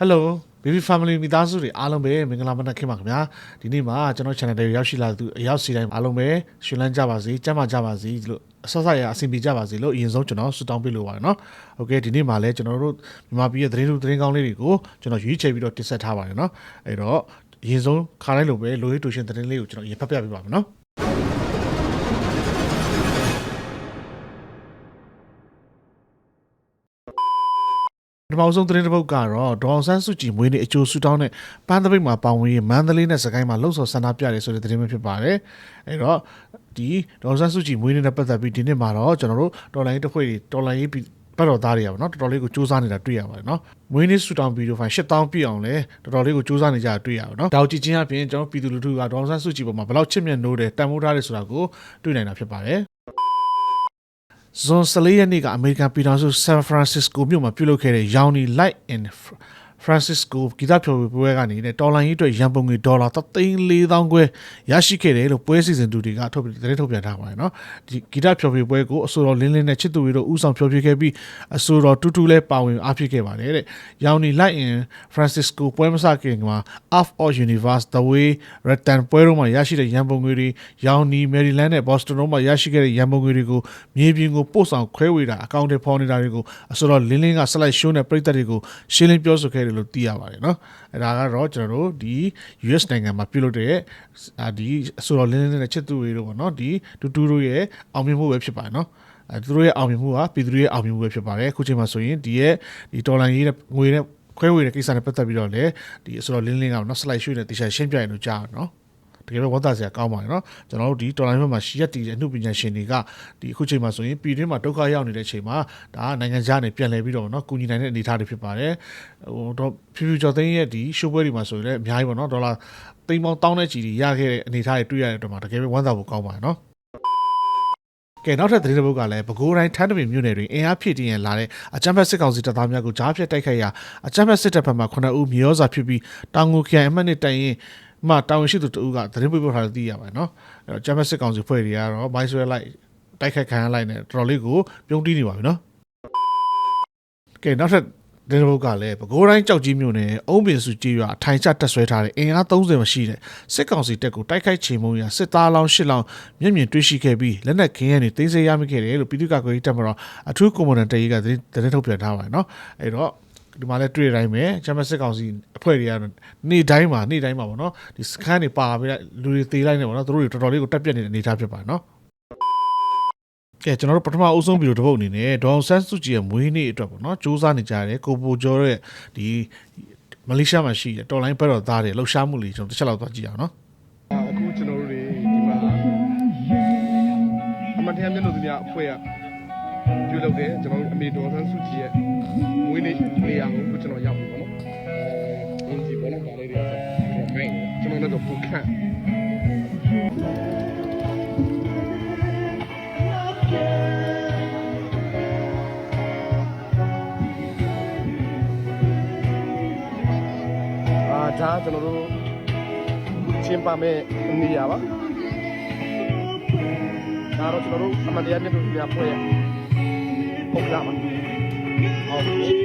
Hello baby family မိသားစုတွေအားလုံးပဲမင်္ဂလာမနက်ခင်းပါခင်ဗျာဒီနေ့မှာကျွန်တော် channel တွေရောက်ရှိလာသူအရောက်စီတိုင်းအားလုံးပဲရှင်လန်းကြပါစေကျမ်းမာကြပါစေဒီလိုအဆော့ဆော့ရအဆင်ပြေကြပါစေလို့အရင်ဆုံးကျွန်တော်ဆုတောင်းပေးလိုပါတယ်နော်โอเคဒီနေ့မှာလည်းကျွန်တော်တို့မြန်မာပြည်ရဲ့သတင်းလူသတင်းကောင်းလေးတွေကိုကျွန်တော်ရွေးချယ်ပြီးတော့တင်ဆက်ထားပါတယ်နော်အဲ့တော့အရင်ဆုံးခါတိုင်းလိုပဲလိုရေးတူရှင်သတင်းလေးကိုကျွန်တော်ရင်ဖတ်ပြပေးပါမယ်နော် ပထမဆုံးသတင်းတစ်ပုဒ်ကတော့ဒေါအောင်ဆန်းစုကြည်မွေးနေ့အကျိုးဆူတောင်းတဲ့ပန်းသပိတ်မှာပါဝင်ရင်မန္တလေးနဲ့စကိုင်းမှာလှုပ်ဆော်ဆန္ဒပြတယ်ဆိုတဲ့သတင်းပဲဖြစ်ပါတယ်။အဲတော့ဒီဒေါအောင်ဆန်းစုကြည်မွေးနေ့နဲ့ပတ်သက်ပြီးဒီနေ့မှာတော့ကျွန်တော်တို့တော်လိုင်းတစ်ဖွဲ့တွေတော်လိုင်းရေးပတ်တော်သားတွေရပါတော့တော်တော်လေးကိုစူးစမ်းနေတာတွေ့ရပါတယ်နော်။မွေးနေ့ဆူတောင်းဗီဒီယိုဖိုင်8000ပြည့်အောင်လဲတော်တော်လေးကိုစူးစမ်းနေကြတာတွေ့ရပါတော့။ဒါကိုကြည့်ချင်းအပြင်ကျွန်တော်ပြည်သူလူထုကဒေါအောင်ဆန်းစုကြည်ပေါ်မှာဘယ်လောက်ချစ်မြတ်နိုးတယ်တန်ဖိုးထားတယ်ဆိုတာကိုတွေ့နိုင်တာဖြစ်ပါတယ်။ ဇွန်14ရက်နေ့ကအမေရိကန်ပြည်ထောင်စုဆန်ဖရန်စစ္စကိုမြို့မှာပြုလုပ်ခဲ့တဲ့ Yauni Light in Francisco ဂီတဖျော်ဖြေပွဲကနေတဲ့တော်လိုင်းရေးအတွက်ရန်ပုံငွေဒေါ်လာ3,400ခွဲရရှိခဲ့တယ်လို့ပွဲစီစဉ်သူတွေကထုတ်ပြန်သတင်းထုတ်ပြန်ထားပါတယ်နော်ဒီဂီတဖျော်ဖြေပွဲကိုအဆိုတော်လင်းလင်းနဲ့ချစ်သူတွေတို့ဥဆောင်ဖျော်ဖြေခဲ့ပြီးအဆိုတော်တူတူလည်းပါဝင်အားဖြည့်ခဲ့ပါတယ်တဲ့ Yauni Light in Francisco ပွဲမစခင်က Half of Universe The Way Return ပွဲတော်မှာရရှိတဲ့ရန်ပုံငွေတွေ Yauni Maryland နဲ့ Boston တို့မှာရရှိခဲ့တဲ့ရန်ပုံငွေတွေကိုမြေပြင်ကိုပို့ဆောင်ခွဲဝေတာအကောင့်တွေဖော်နေတာတွေကိုအဆိုတော်လင်းလင်းက slide show နဲ့ပြည်သက်တွေကိုရှင်းလင်းပြောဆိုခဲ့တယ်လို့သိရပါတယ်နော်အဲဒါကတော့ကျွန်တော်တို့ဒီ US နိုင်ငံမှာပြုလုပ်တဲ့အာဒီအဆိုတော်လင်းလင်းနဲ့ချစ်သူတွေတို့ပေါ့နော်ဒီတူတူတို့ရဲ့အောင်မြင်မှုပဲဖြစ်ပါတယ်နော်အဲသူတို့ရဲ့အောင်မြင်မှုကပြည်သူတွေရဲ့အောင်မြင်မှုပဲဖြစ်ပါတယ်အခုချိန်မှာဆိုရင်ဒီရဲ့ဒီဒေါ်လာရေးနဲ့ငွေနဲ့ခွဲဝေတဲ့ကိစ္စနဲ့ပတ်သက်ပြီးတော့လည်းဒီအဆိုတော်လင်းလင်းကနော် slide show နဲ့တေချာရှင်းပြရင်လို့ကြားရနော် တကယ်ပဲဝတ်သားစရာကောင်းပါတယ်เนาะကျွန်တော်တို့ဒီတော်လိုင်းဘက်မှာရှိရက်တည်တဲ့အမှုပညာရှင်တွေကဒီအခုချိန်မှာဆိုရင်ပြည်တွင်းမှာဒုက္ခရောက်နေတဲ့အချိန်မှာဒါကနိုင်ငံခြားနေပြန်လည်ပြီးတော့เนาะကူညီနိုင်တဲ့အနေအထားတွေဖြစ်ပါတယ်ဟိုတော့ဖြူဖြူကျော်သိန်းရဲ့ဒီရှိုးပွဲတွေမှာဆိုရင်လည်းအများကြီးပေါ့เนาะဒေါ်လာသိန်းပေါင်းတောင်းတဲ့ချီတွေရခဲ့တဲ့အနေအထားတွေတွေ့ရတဲ့အတွက်မှာတကယ်ပဲဝမ်းသာဖို့ကောင်းပါတယ်เนาะကဲနောက်ထပ်သတင်းတစ်ပုဒ်ကလည်းပဲခူးတိုင်းထန်းတပင်မြို့နယ်တွင်အင်အားဖြည့်တင်းရလာတဲ့အကြမ်းဖက်စစ်ကောင်စီတပ်သားများကိုကြားဖြတ်တိုက်ခိုက်ရာအကြမ်းဖက်စစ်တပ်ဘက်မှ9ဦးမြေရောစာဖြစ်ပြီးတောင်ငူခရိုင်အမှတ်နဲ့တိုင်ရင် မှတာဝန်ရှိသူတဦးကသတင်းပေးပို့ထားလို့သိရပါတယ်နော်အဲ့တော့ဂျမတ်စစ်ကောင်စီဖွဲ့တွေကတော့မိုင်းဆွဲလိုက်တိုက်ခိုက်ခံရလိုက်နဲ့တော်တော်လေးကိုပြုံးတီးနေပါပြီနော်ကဲနောက်ထပ်ဒီဘုတ်ကလည်းပဲခူးတိုင်းကြောက်ကြီးမြို့နယ်အုံးပင်စုကြီးရွာအထိုင်ချတက်ဆွဲထားတဲ့အင်အား30မှရှိတဲ့စစ်ကောင်စီတပ်ကိုတိုက်ခိုက်ချေမှုန်းရာစစ်သားလောင်း၈လောင်းမျက်မြင်တွေ့ရှိခဲ့ပြီးလက်နက်ခင်းရည်တွေတင်းစေးရမိခဲ့တယ်လို့ပြည်သူ့ကာကွယ်ရေးတပ်မတော်အထူးကွန်မန်ဒန်တပ်ရေးကသတင်းသတင်းထုတ်ပြန်ထားပါတယ်နော်အဲ့တော့ ဒီမှာလည်းတွေ့တိုင်းပဲဂျမတ်စစ်ကောင်စီအဖွဲ့တွေကနေ့တိုင်းမှာနေ့တိုင်းမှာပေါ့နော်ဒီစကန်တွေပါပြီးလိုက်လူတွေတေးလိုက်နေပေါ့နော်သူတို့တွေတော်တော်လေးကိုတက်ပြက်နေတဲ့အနေအထားဖြစ်ပါတယ်နော်ကဲကျွန်တော်တို့ပထမအဦးဆုံးဗီဒီယိုတစ်ပုဒ်အနေနဲ့ဒေါအောင်ဆန်းစုကြည်ရဲ့မွေးနေ့အတွက်ပေါ့နော်စူးစမ်းနေကြတယ်ကိုပူကျော်ရဲ့ဒီမလေးရှားမှာရှိတဲ့တော်လိုင်းဘက်တော်သားတွေလှူရှားမှုလေးကျွန်တော်တစ်ချက်လောက်သွားကြည့်အောင်နော်အခုကျွန်တော်တို့တွေဒီမှာအမတ်တရားမျက်နှာသူများအဖွဲ့ကပြုလုပ်တယ်ကျွန်တော်တို့အမေတော်ဆန်းစုကြည်ရဲ့ မွေးနေ့နေရာကိုအခုကျွန်တော်ရောက်ပြီပေါ့နော်အင်းဒီဘောလုံးပါလေးတွေဆိုတော့မိုင်းကျွန်တော်လည်းပူခန့်အာဒါကျွန်တော်တို့ချင်းပါမဲ့နေရပါဒါတော့ကျွန်တော်တို့အမတရားမြတ်တို့ပြဖွဲ့ရဟုတ်လားမ ဟုတ်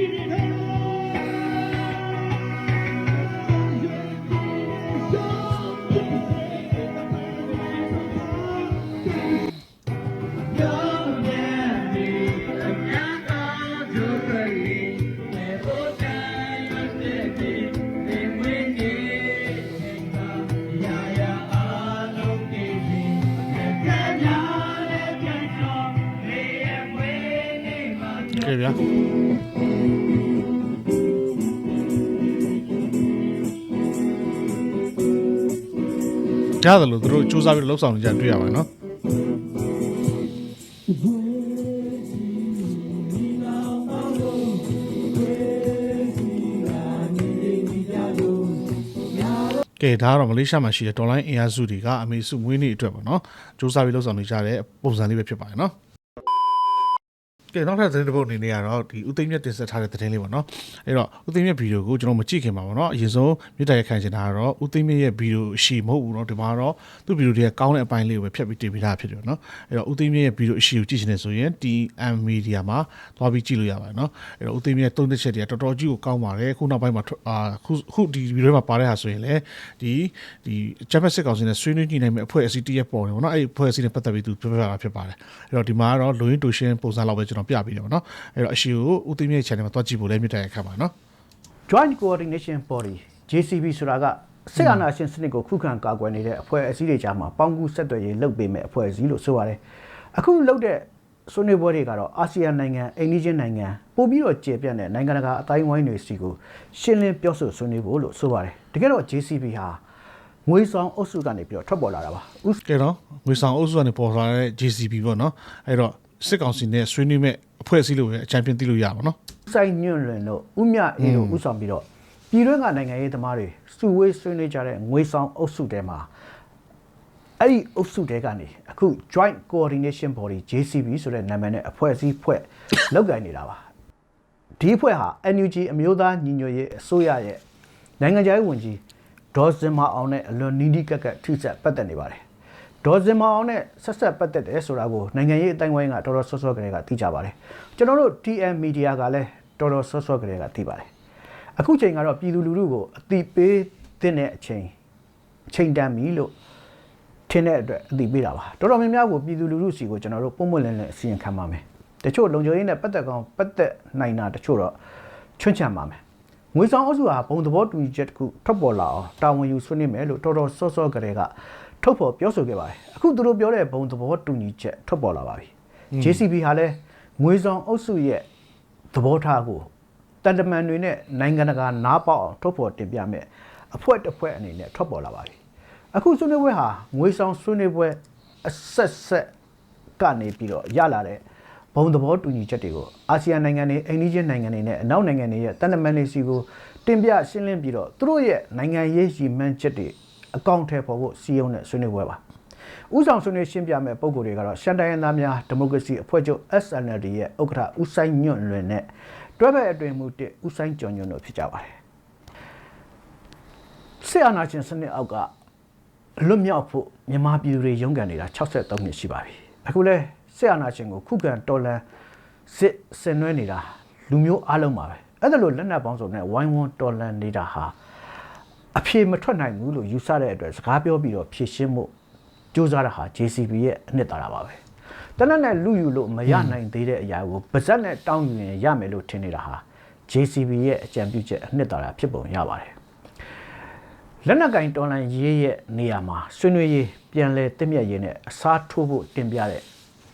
ဗျာကြားတယ်လို့သူတို့စူးစမ်းပြီးလှုပ်ဆောင်နေကြတွေ့ရပါတယ်နော်ကဲဒါကတော့မလေးရှားမှာရှိတဲ့ဒေါ်လာအင်အားစုတွေကအမေစုမွေးနေ့အတွက်ပေါ့နော်စူးစမ်းပြီးလှုပ်ဆောင်နေကြတဲ့ပုံစံလေးပဲဖြစ်ပါတယ်နော် က ကဲနောက်ထပ်သတင်းတစ်ပုဒ်အနေနဲ့ကတော့ဒီဦးသိမ်းမြတ်တင်ဆက်ထားတဲ့သတင်းလေးပေါ့နော်အဲ့တော့ဦးသိမ်းမြတ်ဗီဒီယိုကိုကျွန်တော်မကြည့်ခင်ပါပေါ့နော်အရင်ဆုံးမြစ်တိုင်ခံချင်တာကတော့ဦးသိမ်းမြတ်ရဲ့ဗီဒီယိုအရှိမဟုတ်ဘူးเนาะဒီမှာတော့သူ့ဗီဒီယိုတွေကကောင်းတဲ့အပိုင်းလေးကိုပဲဖြတ်ပြီးတင်ပြထားဖြစ်တယ်เนาะအဲ့တော့ဦးသိမ်းမြတ်ရဲ့ဗီဒီယိုအရှိကိုကြည့်ချင်တယ်ဆိုရင် TM Media မှာသွားပြီးကြည့်လို့ရပါတယ်เนาะအဲ့တော့ဦးသိမ်းမြတ်သုံးသက်ချက်တွေကတော်တော်ကြီးကိုကောင်းပါတယ်ခုနောက်ပိုင်းမှာထွက်အာခုခုဒီဗီဒီယိုမှာပါတဲ့ဟာဆိုရင်လည်းဒီဒီဂျပန်စစ်ကောင်စီနဲ့ဆွေးနွေးညှိနှိုင်းမဲ့အဖွဲ့အစည်းတစ်ရပ်ပေါ်တယ်ပေါ့နော်အဲ့ဒီအဖွဲ့အစည်းနဲ့ပတ်သက်ပြီးသူပြောပြတာဖြစ်ပါတယ်အဲ့တော့ဒီမှာကတော့လူရင်းတူရှင်းပုံစံလောက်ပဲကျွန်တော် ပြပေးတယ်ပေါ့နော်အဲ့တော့အရှိကိုဦးသိမ်းမြင့် channel မှာတွားကြည့်ဖို့လည်းမြတ်တဲ့အခါပါနော် Joint Coordination Body JCB ဆိုတာကစစ်အာဏာရှင်စနစ်ကိုခုခံကာကွယ်နေတဲ့အဖွဲ့အစည်းတွေကြားမှာပေါင်းကူးဆက်သွယ်ရေးလုပ်ပေးမဲ့အဖွဲ့အစည်းလို့ဆိုပါတယ်။အခုလုပ်တဲ့ဆွေးနွေးပွဲတွေကတော့အာဆီယံနိုင်ငံအိန္ဒိချင်းနိုင်ငံပို့ပြီးတော့ကျေပြန့်တဲ့နိုင်ငံတကာအတိုင်းဝိုင်းတွေစီကိုရှင်းလင်းပြောဆိုဆွေးနွေးဖို့လို့ဆိုပါတယ်။တကယ်တော့ JCB ဟာငွေဆောင်အုပ်စုကနေပြီးတော့ထွက်ပေါ်လာတာပါ။ဥကဲတော့ငွေဆောင်အုပ်စုကနေပေါ်လာတဲ့ JCB ပေါ့နော်အဲ့တော့ စစ်ကောင်စီနဲ့ဆွေးနွေးမဲ့အဖွဲ့အစည်းလို့ပဲအချမ်းပြင်းသိလို့ရပါတော့နော်ဆိုင်ညွန့်လွင်တို့ဥမြအေးတို့ဥဆောင်ပြီးတော့ပြည်တွင်းကနိုင်ငံရေးသမားတွေစုဝေးဆွေးနွေးကြတဲ့ငွေဆောင်အုပ်စုတဲမှာအဲ့ဒီအုပ်စုတဲကနေအခု Joint Coordination Body JCB ဆိုတဲ့နာမည်နဲ့အဖွဲ့အစည်းဖွဲ့လောက်ကိုင်နေတာပါဒီအဖွဲ့ဟာ NUG အမျိုးသားညီညွတ်ရေးအစိုးရရဲ့နိုင်ငံခြားရေးဝန်ကြီးဒေါ်စင်မအောင်နဲ့အလွန်နီးနီးကပ်ကပ်ထိစပ်ပတ်သက်နေပါတယ် ဒေါ်စင်မအောင်နဲ့ဆက်ဆက်ပတ်သက်တယ်ဆိုတာကိုနိုင်ငံရေးအတိုင်းဝိုင်းကတော်တော်ဆော့ဆော့ကလေးကသိကြပါတယ်ကျွန်တော်တို့ TM Media ကလည်းတော်တော်ဆော့ဆော့ကလေးကသိပါတယ်အခုချိန်ကတော့ပြည်သူလူထုကိုအတိပေးတဲ့အချိန်အချိန်တန်ပြီလို့ထင်းတဲ့အတွက်အသိပေးတာပါတော်တော်များများကိုပြည်သူလူထုစီကိုကျွန်တော်တို့ပုံမွင့်လင်းလင်းအစီရင်ခံပါမယ်တချို့လုံခြုံရေးနဲ့ပတ်သက်ကောင်ပတ်သက်နိုင်တာတချို့တော့ချွန့်ချံပါမယ်ငွေဆောင်အုပ်စုဟာဘုံသဘောတူညီချက်တစ်ခုထွက်ပေါ်လာအောင်တာဝန်ယူဆွေးနွေးမယ်လို့တော်တော်စောစောကလေးက ထုတ်ဖော်ပြောဆိုခဲ့ပါတယ်အခုသူတို့ပြောတဲ့ဘုံသဘောတူညီချက်ထွက်ပေါ်လာပါပြီ JCB ဟာလည်းငွေဆောင်အုပ်စုရဲ့သဘောထားကိုတန်တမန်တွေနဲ့နိုင်ငံတကာနားပေါက်အောင်ထုတ်ဖော်တင်ပြမယ်အဖွဲ့တစ်ဖွဲ့အနေနဲ့ထွက်ပေါ်လာပါပြီအခုဆွေးနွေးပွဲဟာငွေဆောင်ဆွေးနွေးပွဲအဆက်ဆက်ကနေပြီးတော့ရလာတဲ့ဘုံသဘောတူညီချက်တွေကိုအာဆီယံနိုင်ငံတွေအိန္ဒိယနိုင်ငံတွေနဲ့အနောက်နိုင်ငံတွေရဲ့တန်တမန်တွေစီကိုတင်ပြရှင်းလင်းပြီးတော့သူတို့ရဲ့နိုင်ငံရေးရည်မှန်းချက်တွေ အကောင့်ထဲပေါ်ဖို့စီယုံနဲ့ဆွေးနွေးပွဲပါဥဆောင်ဆွေးနွေးရှင်းပြမဲ့ပုံကိုယ်တွေကတော့ရှန်တိုင်းရင်းသားများဒီမိုကရေစီအဖွဲ့ချုပ် SNLD ရဲ့ဥက္ကဋ္ဌဦးဆိုင်ညွန့်လွင်နဲ့တွဲဘက်အတွင်မှုတစ်ဦးဆိုင်ကျော်ညွန့်တို့ဖြစ်ကြပါတယ်ဆီအာနာရှင်စနစ်အောက်ကလွတ်မြောက်ဖို့မြန်မာပြည်သူတွေရုန်းကန်နေတာ63နှစ်ရှိပါပြီအခုလဲစစ်အာဏာရှင်ကိုခုခံတော်လှန်စစ်ဆင်နွှဲနေတာလူမျိုးအလုံးပါပဲအဲ့ဒါလို့လက်နက်ပေါင်းစုံနဲ့ဝိုင်းဝန်းတော်လှန်နေတာဟာ အဖြေမထွက်နိုင်ဘူးလို့ယူဆတဲ့အတွက်စကားပြောပြီးတော့ဖြည့်ရှင်းမှုစူးစမ်းတာဟာ JCB ရဲ့အနှစ်သာရပါပဲတနက်နဲ့လူယူလို့မရနိုင်သေးတဲ့အရာကိုပါဇက်နဲ့တောင်းယူရင်ရမယ်လို့ထင်နေတာဟာ JCB ရဲ့အကြံပြုချက်အနှစ်သာရဖြစ်ပုံရပါတယ်လက်နက်ကင်တော်လန်ရေးရဲ့နေရာမှာဆွေးနွေးရေးပြန်လဲတင့်မြတ်ရေးနဲ့အစားထိုးဖို့တင်ပြတဲ့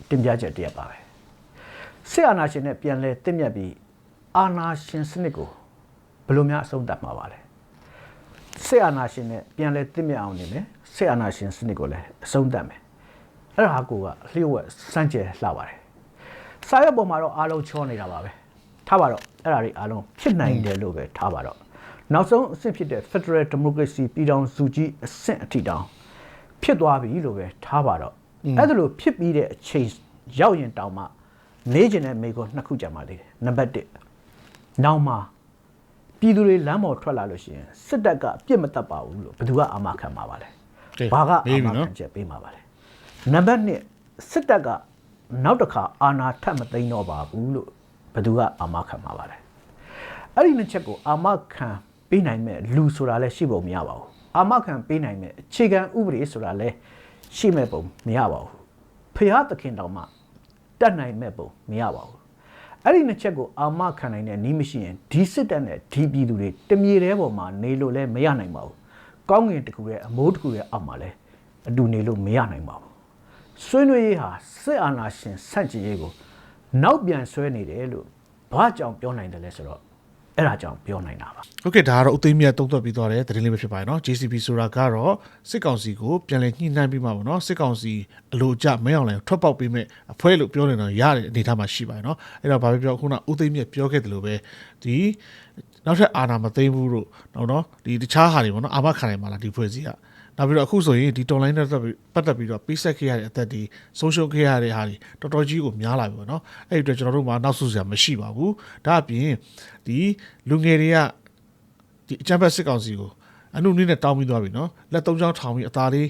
တင်ပြချက်တရက်ပါပဲစစ်အာဏာရှင်နဲ့ပြန်လဲတင့်မြတ်ပြီးအာဏာရှင်စနစ်ကိုဘယ်လိုများအဆုံးသတ်မှာပါလဲ စစ်အာဏာရှင်နဲ့ပြန်လဲတင့်မြတ်အောင်နေမယ်စစ်အာဏာရှင်စနစ်ကိုလည်းအဆုံးသတ်မယ်အဲ့ဒါကိုကလျှို့ဝှက်စမ်းကြယ်လှပါတယ်စာရွက်ပေါ်မှာတော့အားလုံးချောနေတာပါပဲထားပါတော့အဲ့ဒါတွေအားလုံးဖြစ်နိုင်တယ်လို့ပဲထားပါတော့နောက်ဆုံးအဆင့်ဖြစ်တဲ့ Federal Democracy ပြည်ထောင်စုကြီးအဆင့်အထိတောင်ဖြစ်သွားပြီလို့ပဲထားပါတော့အဲ့ဒါလို့ဖြစ်ပြီးတဲ့အချိန်ရောက်ရင်တောင်မှနေကျင်တဲ့မိကုန်းနှစ်ခုကြံပါသေးတယ်နံပါတ်1နောက်မှ ပြည်သူတွေလမ်းပေါ်ထွက်လာလို့ရှိရင်စစ်တပ်ကအပြစ်မတတ်ပါဘူးလို့ဘယ်သူကအာမခံမှာပါလဲကဲဘာကမေးအာပြီမနော်ခံချက်ပေးမှာပါလဲနံပါတ်2စစ်တပ်ကနောက်တစ်ခါအာဏာထပ်မသိမ်းတော့ပါဘူးလို့ဘယ်သူကအာမခံမှာပါလဲအဲ့ဒီနှစ်ချက်ကိုအာမခံပေးနိုင်မဲ့လူဆိုတာလည်းရှိပုံမရပါဘူးအာမခံပေးနိုင်မဲ့အခြေခံဥပဒေဆိုတာလည်းရှိမဲ့ပုံမရပါဘူးဖျားသခင်တောင်မှတတ်နိုင်မဲ့ပုံမရပါဘူး အဲ့ဒီနှစ်ချက်ကိုအာမခံနိုင်တဲ့နီးမရှိရင်ဒီစစ်တပ်နဲ့ဒီပြည်သူတွေတမြေတဲပေါ်မှာနေလို့လည်းမရနိုင်ပါဘူးကောင်းငင်တစ်ခုရဲ့အမိုးတစ်ခုရဲ့အောက်မှာလည်းအတူနေလို့မရနိုင်ပါဘူးဆွေးနွေးရေးဟာစစ်အာဏာရှင်ဆန့်ကျင်ရေးကိုနောက်ပြန်ဆွဲနေတယ်လို့ဘာကြောင့်ပြောနိုင်တယ်လဲဆိုတော့ အဲ့ဒါကြောင့်ပြောနိုင်တာပါ โอเคဒါကတော့ဦးသိမ်းမြတ်တုံ့သက်ပြီးသွားတဲ့သတင်းလေးပဲဖြစ်ပါတယ်เนาะ JCB ဆိုတာကတော့စစ်ကောင်စီကိုပြန်လည်ညှိနှိုင်းပြီးမှပေါ့เนาะစစ်ကောင်စီအလိုကျမင်းအောင်လိုင်ထွက်ပေါက်ပေးမဲ့အဖွဲ့လို့ပြောနေတော့ရတဲ့အနေအထားမှာရှိပါတယ်เนาะအဲ့တော့ဘာပဲပြောခုနဦးသိမ်းမြတ်ပြောခဲ့တယ်လို့ပဲဒီနောက်ထပ်အာဏာမသိမ်းဘူးလို့เนาะเนาะဒီတခြားဟာတွေပေါ့เนาะအာမခံနိုင်မှာလားဒီဖွဲ့စည်းက နောက်ပြီးတော့အခုဆိုရင်ဒီ online နဲ့ပတ်သက်ပြီးတော့ပေးဆက်ခဲ့ရတဲ့အသက်ဒီဆုံးရှုံးခဲ့ရတဲ့ဟာတွေတော်တော်ကြီးကိုများလာပြီပေါ့နော်အဲ့ဒီအတွက်ကျွန်တော်တို့မှာနောက်ဆုစရာမရှိပါဘူးဒါအပြင်ဒီလူငယ်တွေကဒီအချမ်းဘတ်စစ်ကောင်စီကိုအနုနည်းနဲ့တောင်းပြီးသွားပြီနော်လက်သုံးချောင်းထောင်ပြီးအသားလေး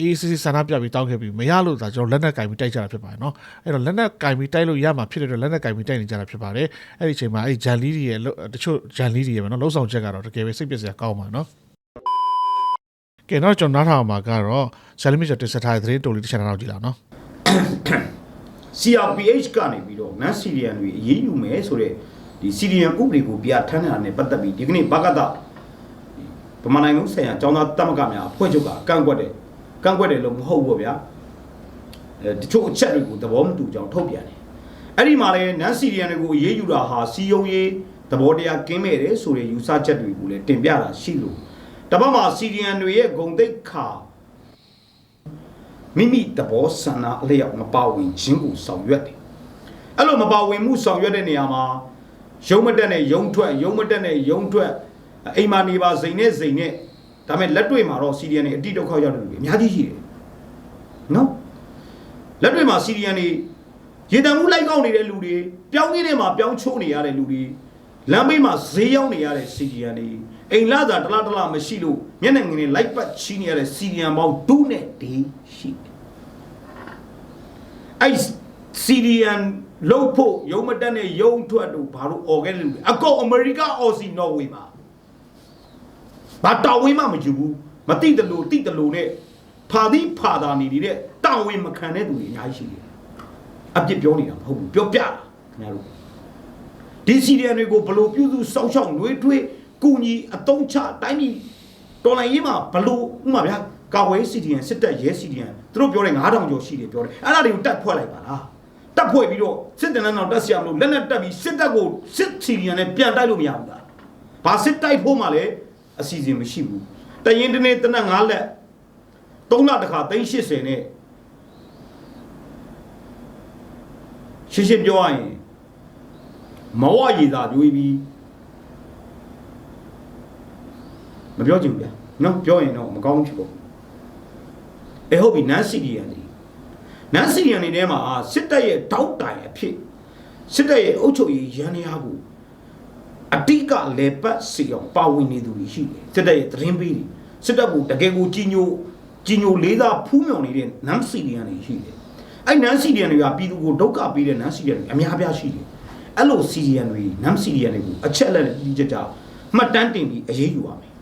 အေးစစ်စစ်ဆန္ဒပြပြီးတောင်းခဲ့ပြီးမရလို့ဒါကျွန်တော်လက်နက်ကင်ပြီးတိုက်ကြတာဖြစ်ပါတယ်နော်အဲ့တော့လက်နက်ကင်ပြီးတိုက်လို့ရမှာဖြစ်တဲ့အတွက်လက်နက်ကင်ပြီးတိုက်နေကြတာဖြစ်ပါတယ်အဲ့ဒီအချိန်မှာအဲ့ဒီဂျန်လီတွေရဲ့တချို့ဂျန်လီတွေရဲ့ပဲနော်လှုပ်ဆောင်ချက်ကတော့တကယ်ပဲစိတ်ပျက်စရာကောင်းပါနော် ကဲတော့ကျွန်တော်နားထောင်မှာကတော့ဆယ်လီမီချာတင်ဆက်ထားတဲ့သတင်းတိုလေးတစ်ချက်နောက်ကြည့်လာနော် CRPH ကနေပြီးတော့ non Syrian တွေအရေးယူမယ်ဆိုတော့ဒီ Syrian ဥပဒေကိုပြဋ္ဌာန်းတာနဲ့ပတ်သက်ပြီးဒီကနေ့ဘဂဒဗမာနိုင်ငံဆိုင်ရာကျောင်းသားတမကများအဖွဲ့ချုပ်ကကန့်ကွက်တယ်ကန့်ကွက်တယ်လို့မဟုတ်ဘူးဗျာအဲတချို့အချက်တွေကိုသဘောမတူကြောင်ထုတ်ပြန်တယ်အဲ့ဒီမှာလဲ non Syrian တွေကိုအရေးယူတာဟာစီယုံရေးသဘောတရားကင်းမဲ့တယ်ဆိုတဲ့ယူဆချက်တွေကိုလည်းတင်ပြတာရှိလို့ တပတ်မှာ Syrian တွေရဲ့ဂုံတိတ်ခါမိမိသဘောဆန္ဒအလျောက်မပါဝင်ခြင်းကိုဆောင်ရွက်တယ်။အဲ့လိုမပါဝင်မှုဆောင်ရွက်တဲ့နေရာမှာယုံမတက်နဲ့ယုံထွက်ယုံမတက်နဲ့ယုံထွက်အိမ်မာနေပါစိန်နဲ့စိန်နဲ့ဒါပေမဲ့လက်တွေ့မှာတော့စီရီယန်တွေအတိဒုက္ခရောက်တဲ့လူတွေအများကြီးရှိတယ်။နော်လက်တွေ့မှာစီရီယန်တွေရေတံမှုလိုက်ကောက်နေတဲ့လူတွေပြောင်းနေတဲ့မှာပြောင်းချိုးနေရတဲ့လူတွေလမ်းဘေးမှာဈေးရောက်နေရတဲ့စီရီယန်တွေ အိမ်လာသာတလားတလားမရှိလို့မျက်နှာငယ်နဲ့လိုက်ပတ်ချီးနေရတဲ့စီရီယန်ပေါင်းဒုနဲ့ဒီရှိတယ်အဲ့စီရီယန်လို့ဖို့ရုံမတက်နဲ့ရုံထွက်တို့ဘာလို့អော်ခဲ့တယ်လူတွေအကောအမေရိကအော်စီနော်ဝေမှာဘာတော်ဝင်းမှမယူဘူးမတိတလို့တိတလို့နဲ့ဖာသည်ဖာသာနေနေတဲ့တောင်ဝင်မခံတဲ့သူတွေအများကြီးရှိတယ်အပြစ်ပြောနေတာမဟုတ်ဘူးပြောပြတာခင်ဗျားတို့ဒီစီရီယန်တွေကိုဘလို့ပြုစုစောက်ရှောက်နှွေးထွေး ကုညီအတုံးချတိုင်းပြည်တော်လိုင်းရေးမှာဘလို့ဥမာဗျာကာဝေးစီရီယန်စစ်တပ်ရဲစီရီယန်သူတို့ပြောတယ်9000ကျော်ရှိတယ်ပြောတယ်အဲ့ဒါတွေကိုတတ်ဖွဲ့လိုက်ပါလားတက်ဖွဲ့ပြီးတော့စစ်တပ်နဲ့တော့တက်ဆရာမလို့လက်နဲ့တက်ပြီးစစ်တပ်ကိုစစ်စီရီယန်နဲ့ပြန်တိုက်လို့မရဘူးလားဘာစစ်တိုက်ဖို့မှလည်းအစီအစဉ်မရှိဘူးတရင်တနေ့တနက်9လက်3လတခါ380နဲ့ရှင်းရှင်းပြောရရင်မဝရည်သာကြွေးပြီး မပြောချင်ဘူးဗျာနော်ပြောရင်တော့မကောင်းဘူးဖြစ်ပေါ့အဲဟုတ်ပြီနန်းစီရီယန်ဒီနန်းစီရီယန်နေထဲမှာစစ်တပ်ရဲ့တောက်တိုင်အဖြစ်စစ်တပ်ရဲ့အုပ်ချုပ်ရေးရန်ရာကိုအတိကလေပတ်စီအောင်ပါဝင်နေသူတွေရှိတယ်စစ်တပ်ရဲ့သတင်းပေးတွေစစ်တပ်ကိုတကယ်ကိုကြီးညိုကြီးညိုလေးစားဖူးမြော်နေတဲ့နန်းစီရီယန်တွေရှိတယ်အဲ့နန်းစီရီယန်တွေကပြည်သူကိုဒုက္ခပေးတဲ့နန်းစီရီယန်တွေအများအပြားရှိတယ်အဲ့လိုစီရီယန်တွေနန်းစီရီယန်တွေကိုအချက်အလက်တွေကြည့်ကြကြမှတ်တမ်းတင်ပြီးအရေးယူရမယ်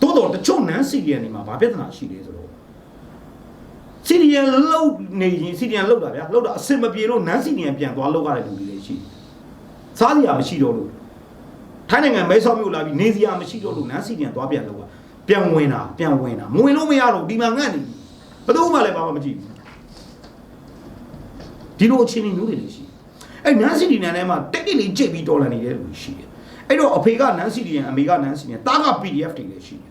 တိုးတော့တချို့နန်းစီရီယန်တွေမှာဗာပြဿနာရှိတယ်ဆိုတော့စီရီယန်လောက်နေရင်စီရီယန်လောက်တာဗျာလောက်တာအစင်မပြေလို့နန်းစီရီယန်ပြန်သွားလောက်ရတဲ့လူတွေလည်းရှိတယ်စားစရာမရှိတော့လို့ထိုင်းနိုင်ငံမဲဆောက်မြို့လာပြီးနေစရာမရှိတော့လို့နန်းစီရီယန်သွားပြန်လောက်တာပြန်ဝင်တာပြန်ဝင်တာမဝင်လို့မရတော့ဒီမှာငတ်နေဘယ်သူမှလည်းဘာမှမကြည့်ဘူးဒီလိုအခြေအနေမျိုးတွေလည်းရှိတယ်အဲ့နန်းစီရီယန်ထဲမှာတက်ကိလေးကြိတ်ပြီးတော်လာနေတဲ့လူတွေရှိတယ်အဲ့တော့အဖေကနန်းစီရီယန်အမေကနန်းစီရီယန်တားက PDF တွေလည်းရှိတယ်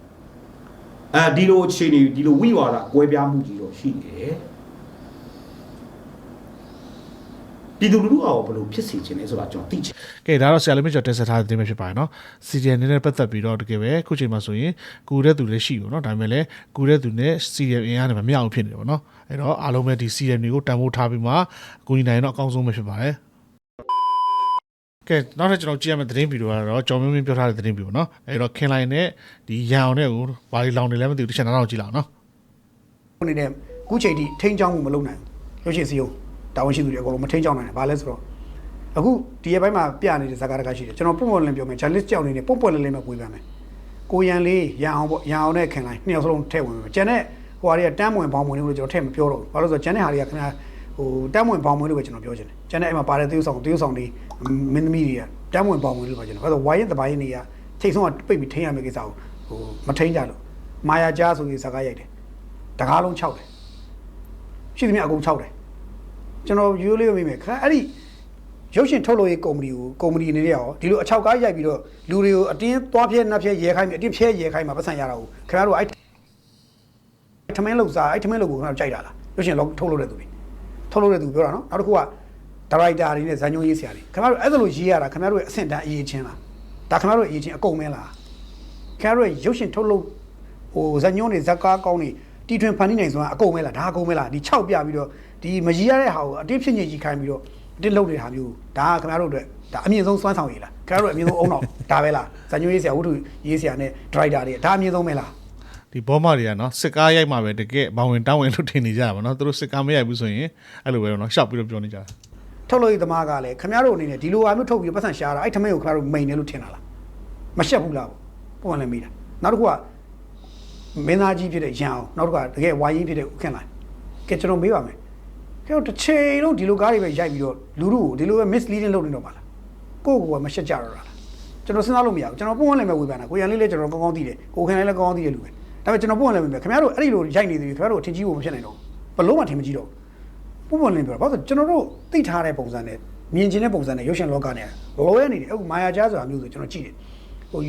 အဲဒီလိုအခြေအနေဒီလိုဝိဝါဒကွဲပြားမှုကြီးတော့ရှိနေတယ်ပြည်သူလူထုအောင်ဘယ်လိုဖြစ်စေချင်လဲဆိုတာကျွန်တော်သိချင်ကဲဒါတော့ဆရာလေးမကျော်တင်ဆက်ထားတဲ့သတင်းပဲဖြစ်ပါတယ်နော်စီရီယန်နဲ့ပတ်သက်ပြီးတော့တကယ်ပဲခုချိန်မှာဆိုရင်ကူတဲ့သူလည်းရှိဘူးနော်ဒါပေမဲ့လည်းကူတဲ့သူနဲ့စီရီယန်အင်အားနဲ့မမျှအောင်ဖြစ်နေတယ်ပေါ့နော်အဲ့တော့အားလုံးပဲဒီစီရီယန်တွေကိုတန်ဖိုးထားပြီးမှကူညီနိုင်ရင်တော့အကောင်းဆုံးပဲဖြစ်ပါတယ် ကဲနောက်ထပ်ကျွန်တော်ကြည့်ရမယ့်သတင်းဗီဒီယိုကတော့ကျော်မင်းမင်းပြောထားတဲ့သတင်းဗီဒီယိုနော်အဲ့တော့ခင်လိုက်နဲ့ဒီရန်အောင်နဲ့ကိုဘာလို့လောင်နေလဲမသိဘူးတစ်ချက်နောက်တော့ကြည့်လောက်နော်နေတဲ့ခုချိန်ထိထိန်းချောင်းမှုမလုပ်နိုင်ဘူးရုပ်ရှင်စီယုံတာဝန်ရှိသူတွေအကုန်လုံးမထိန်းချောင်းနိုင်ဘူးဘာလဲဆိုတော့အခုဒီရက်ပိုင်းမှာပြနေတဲ့ဇာတ်ကားတကားရှိတယ်ကျွန်တော်ပုံပေါ်လင်းပြောမယ် journalist ကြောက်နေနေပုံပေါ်လင်းလေးမှပွေးပန်းမယ်ကိုရန်လေးရန်အောင်ပေါ့ရန်အောင်နဲ့ခင်လိုက်နှစ်ယောက်စလုံးထည့်ဝင်မယ်ကျန်တဲ့ဟိုဟာတွေကတန်းမဝင်ဘောင်းဝင်လို့ကျွန်တော်ထည့်မပြောတော့ဘူးဘာလို့လဲဆိုတော့ကျန်တဲ့ဟာတွေကခင်ဗျာ ဟိုတန်းမဝင်ဘောင်းဝင်လို့ပဲကျွန်တော်ပြောချင်တယ်ကျန်တဲ့အဲ့မှာပါတဲ့သေယုဆောင်သေယုဆောင်တွေမင်းသမီးတွေကတန်းမဝင်ဘောင်းဝင်လို့ပဲကျွန်တော်ဘာလို့ဝိုင်းရင်တပိုင်းနေရထိတ်ဆုံးကပိတ်ပြီးထိန်းရမယ့်ကိစ္စကိုဟိုမထိန်းကြလို့မာယာကြားဆိုပြီးဇာတ်ကားရိုက်တယ်တကားလုံး6တယ်ရှိသမျှအကုန်6တယ်ကျွန်တော်ရိုးလေးမိမယ်ခါအဲ့ဒီရုပ်ရှင်ထုတ်လို့ရေးကုမ္ပဏီကိုကုမ္ပဏီအနေနဲ့ရောဒီလိုအချောက်ကားရိုက်ပြီးတော့လူတွေကိုအတင်းသွားဖျဲနှက်ဖျဲရဲခိုင်းပြီးအတင်းဖျဲရဲခိုင်းမှာပတ်စံရတာကိုခင်ဗျားတို့အဲ့ထမင်းလောက်စားအဲ့ထမင်းလောက်ကိုခင်ဗျားတို့ကြိုက်တာလားရုပ်ရှင်လောက်ထုတ်လို့တဲ့သူတွေ ထုတ်လို့တဲ့သူပြောတာနော်နောက်တစ်ခုကဒါရိုက်တာတွေနဲ့ဇာညုံရေးဆရာတွေခင်ဗျားတို့အဲ့ဒါလိုရေးရတာခင်ဗျားတို့ရဲ့အဆင့်တန်းအရေးချင်းလားဒါခင်ဗျားတို့ရဲ့အရေးချင်းအကုန်မင်းလားခင်ဗျားတို့ရဲ့ရုပ်ရှင်ထုတ်လို့ဟိုဇက်ညွန်းတွေဇက်ကားကောင်းတွေတီထွင်ဖန်တီးနိုင်စွမ်းအကုန်ပဲလားဒါအကုန်ပဲလားဒီ6ပြပြီးတော့ဒီမကြီးရတဲ့ဟာကိုအတင်းဖြစ်ညစ်ကြီးခိုင်းပြီးတော့အတင်းလုပ်နေတဲ့ဟာမျိုးဒါကခင်ဗျားတို့အတွက်ဒါအမြင့်ဆုံးစွမ်းဆောင်ရည်လားခင်ဗျားတို့အမြင့်ဆုံးအုံတော့ဒါပဲလားဇက်ညွန်းရေးဆရာဝတ္ထုရေးဆရာနဲ့ဒရိုက်တာတွေဒါအမြင့်ဆုံးပဲလား ဒီဘောမတွေကနော်စစ်ကားရိုက်မှပဲတကယ်ဘောင်ဝင်တောင်းဝင်လို့ထင်နေကြတာပါနော်သူတို့စစ်ကားမရိုက်ဘူးဆိုရင်အဲ့လိုပဲနော်ရှောက်ပြီးတော့ပြောနေကြတာထုတ်လို့ရသမားကလည်းခင်ဗျားတို့အနေနဲ့ဒီလိုအားမျိုးထုတ်ပြီးပတ်စံရှားတာအဲ့ထမင်းကိုခင်ဗျားတို့မိန်တယ်လို့ထင်တာလားမရှက်ဘူးလားပေါ့လည်းမိတာနောက်တစ်ခုကမင်းသားကြီးဖြစ်တဲ့ရန်အောင်နောက်တစ်ခုကတကယ်ဝါရင်ဖြစ်တဲ့ဦးခင်လိုင်းကဲကျွန်တော်မေးပါမယ်ခင်ဗျားတို့တစ်ချိန်လုံးဒီလိုကားတွေပဲရိုက်ပြီးတော့လူလူကိုဒီလိုပဲ misleading လုပ်နေတော့ပါလားကိုယ့်ကိုယ်ကမရှက်ကြတော့တာလားကျွန်တော်စဉ်းစားလို့မရဘူးကျွန်တော်ပုံဝင်လည်းမဝေဖန်တာကိုရန်လေးလည်းကျွန်တော်ကောင်းကောင်းသိတယ်ကိုခင်လည်းလည်းကောင်းကောင်းသိတယ်လူပဲ ဒါပေမဲ့ကျွန်တော်ပုံဝင်လည်းမပြောခင်ဗျားတို့အဲ့ဒီလိုရိုက်နေသေးတယ်ခင်ဗျားတို့အထင်ကြီးဖို့မဖြစ်နိုင်တော့ဘူးဘလို့မှထင်မကြီးတော့ဘူးပုံပေါ်လင်းပြောတာဘာလို့လဲကျွန်တော်တို့သိထားတဲ့ပုံစံနဲ့မြင်ကျင်တဲ့ပုံစံနဲ့ရုပ်ရှင်လောကနဲ့လောရဲနေတယ်အခုမာယာကြားဆိုတာမျိုးဆိုကျွန်တော်ကြည့်တယ်ဟို